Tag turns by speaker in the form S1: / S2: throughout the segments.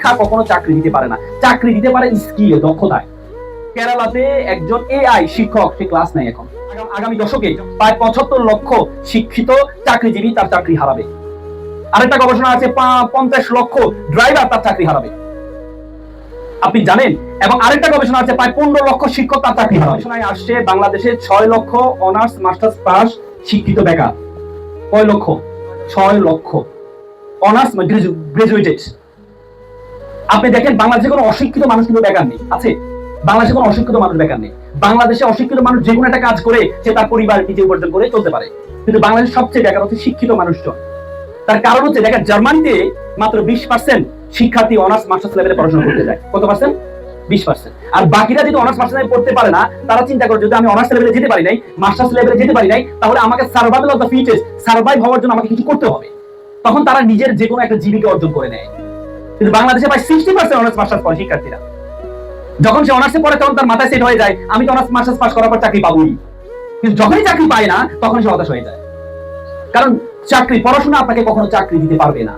S1: শিক্ষা কখনো চাকরি দিতে পারে না। চাকরি দিতে পারে স্কিলে দক্ষতায়। কেরালাতে একজন এআই শিক্ষক, সে ক্লাস নেয় এখন। আগামী দশকে প্রায় পঁচাত্তর লক্ষ শিক্ষিত চাকরিজীবী তার চাকরি হারাবে। আরেকটা গবেষণা আছে পঞ্চাশ লক্ষ ড্রাইভার তার চাকরি হারাবে। আপনি জানেন? এবং আরেকটা গবেষণা আছে, প্রায় পনেরো লক্ষ শিক্ষক তার চাকরি গবেষণায় আসছে, বাংলাদেশে ছয় লক্ষ অনার্স, মাস্টার্স পাস শিক্ষিত বেকার। কয় লক্ষ? ছয় লক্ষ। Honours graduated. আপনি দেখেন, বাংলাদেশে কোনো অশিক্ষিত মানুষ কিন্তু বেকার নেই। আছে? বাংলাদেশে কোনো অশিক্ষিত মানুষ বেকার নেই। বাংলাদেশে অশিক্ষিত মানুষ যে কোনো একটা কাজ করে সে তার পরিবার নিজে উপার্জন করে চলতে পারে। কিন্তু বাংলাদেশের সবচেয়ে বেকার হচ্ছে শিক্ষিত মানুষজন। তার কারণ হচ্ছে, দেখেন, জার্মানিতে মাত্র বিশ পার্সেন্ট শিক্ষার্থী অনার্স, মাস্টার্স লেভেলে পড়াশোনা করতে যায়। কত পার্সেন্ট বিশ পার্সেন্ট আর বাকিরা যদি অনার্স, মাস্টার্স পড়তে পারে না, তারা চিন্তা করে যদি আমি অনার্স লেভেলে যেতে পারি নাই, মাস্টার্স লেভেলে যেতে পারি নাই, তাহলে আমাকে survival of the fittest survive হওয়ার জন্য আমাকে কিছু করতে হবে। তখন তারা নিজের যে কোনো একটা জীবিকা অর্জন করে নেয়। কিন্তু বাংলাদেশে প্রায় সিক্সটি পার্সেন্ট অনার্স মাস্টার্স পড়ে শিক্ষার্থীরা। যখন সে অনার্সে পড়ে, তখন তার মাথায় সেট হয়ে যায়, আমি তো অনার্স মাস্টার্স পাস করার পর চাকরি পাবোই। কিন্তু যখনই চাকরি পায় না তখন সে হতাশ হয়ে যায়। কারণ চাকরি, পড়াশোনা আপনাকে কখনো চাকরি দিতে পারবে না।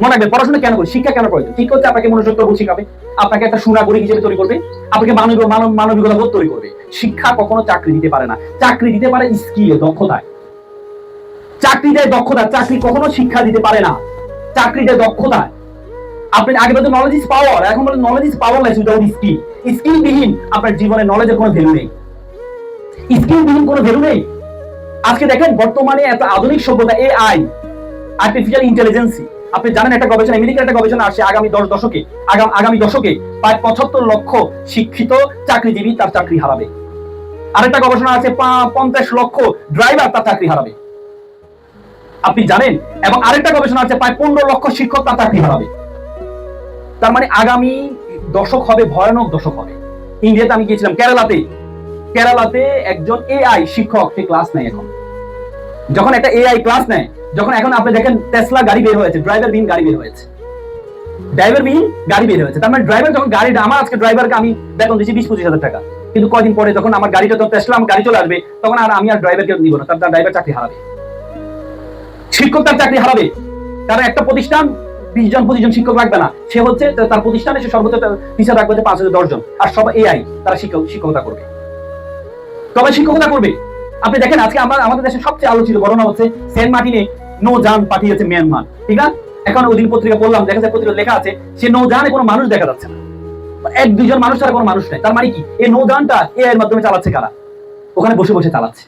S1: মনে রাখবেন, পড়াশোনা কেন করি শিক্ষা কেন প্রয়োজন? শিক্ষা হচ্ছে আপনাকে মনোযোগ করব শিখাবে আপনাকে একটা সুনাগরিক হিসেবে তৈরি করবে। আপনাকে মানব মানবিকতা বোধ তৈরি করবে। শিক্ষা কখনো চাকরি দিতে পারে না। চাকরি দিতে পারে স্কিলে দক্ষতায়। চাকরি দেয় দক্ষতা, চাকরি কখনো শিক্ষা দিতে পারে না। চাকরি দেয় দক্ষতায়। আপনি আগে বলতে নলেজ ইজ পাওয়ার এখন বলে knowledge is powerless without skill skill বিহীন আপনার জীবনে নলেজের কোনো ভ্যালু নেই। স্কিল বিহীন কোনো ভ্যালু নেই। আজকে দেখেন বর্তমানে এত আধুনিক সভ্যতা এআই আর্টিফিশিয়াল ইন্টেলিজেন্সি আপনি জানেন একটা গবেষণা, আমেরিকার একটা গবেষণা আসে আগামী দশ দশকে আগাম- দশকে প্রায় পঁচাত্তর লক্ষ শিক্ষিত চাকরিজীবী তার চাকরি হারাবে। আরেকটা গবেষণা আছে পঞ্চাশ লক্ষ ড্রাইভার তার চাকরি হারাবে। আপনি জানেন? এবং আরেকটা গবেষণা আছে প্রায় পনেরো লক্ষ শিক্ষক তার চাকরি হারাবে। তার মানে আগামী দশক হবে, ভয়ানক দশক হবে। ইন্ডিয়াতে আমি গিয়েছিলাম কেরালাতে। কেরালাতে একজন এআই শিক্ষক, সে ক্লাস নেয় এখন। যখন একটা এআই ক্লাস নেয়, যখন এখন আপনি দেখেন টেসলা গাড়ি বের হয়েছে ড্রাইভার বিহীন গাড়ি বের হয়েছে। ড্রাইভার বিহীন গাড়ি বের হয়েছে। তার মানে ড্রাইভার যখন গাড়ি, আমার আজকে ড্রাইভারকে আমি বেতন দিচ্ছি বিশ পঁচিশ হাজার টাকা। কিন্তু কদিন পরে যখন আমার গাড়িটা যখন টেসলা আমার গাড়ি চলে আসবে, তখন আর আমি আর ড্রাইভারকে নিব না, তার ড্রাইভার চাকরি হারাবে। শিক্ষক তার চাকরি হারাবে। কারণ একটা প্রতিষ্ঠান বিশ জন, পঁচিশ জন শিক্ষক রাখবে না। সে হচ্ছে তার প্রতিষ্ঠানে সে সর্বোচ্চ টিচার রাখবে যে পাঁচ হাজার দশ জন। আর সব এআই তারা শিক্ষক শিক্ষকতা করবে। তবে শিক্ষকতা করবে। আপনি দেখেন, আজকে আমরা আমাদের দেশে সবচেয়ে আলোচিত ঘটনা হচ্ছে সেন্ট মার্টিনে নৌযান পাঠিয়েছে মিয়ানমার। ঠিক না? এখন ওই দিন পত্রিকা পড়লাম, দেখা যায় পত্রিকা লেখা আছে, সে নৌযানে কোনো মানুষ দেখা যাচ্ছে না। এক দুইজন মানুষ ছাড়া কোনো মানুষ নেই। তার মানে কি? এই নৌযানটা এ এর মাধ্যমে চালাচ্ছে কারা? ওখানে বসে বসে চালাচ্ছে।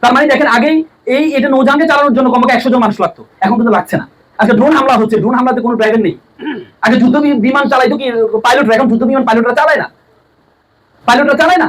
S1: তার মানে দেখেন, আগেই এই এটা নৌযানকে চালানোর জন্য কমকে একশো জন মানুষ লাগতো। এখন কিন্তু লাগছে না। আজকে ড্রোন হামলা হচ্ছে ড্রোন হামলাতে কোনো ড্রাইভার নেই। আগে যুদ্ধ বিমান বিমান চালাইতো কি পাইলট এখন যুদ্ধ বিমান পাইলটরা চালায় না? পাইলটরা চালায় না?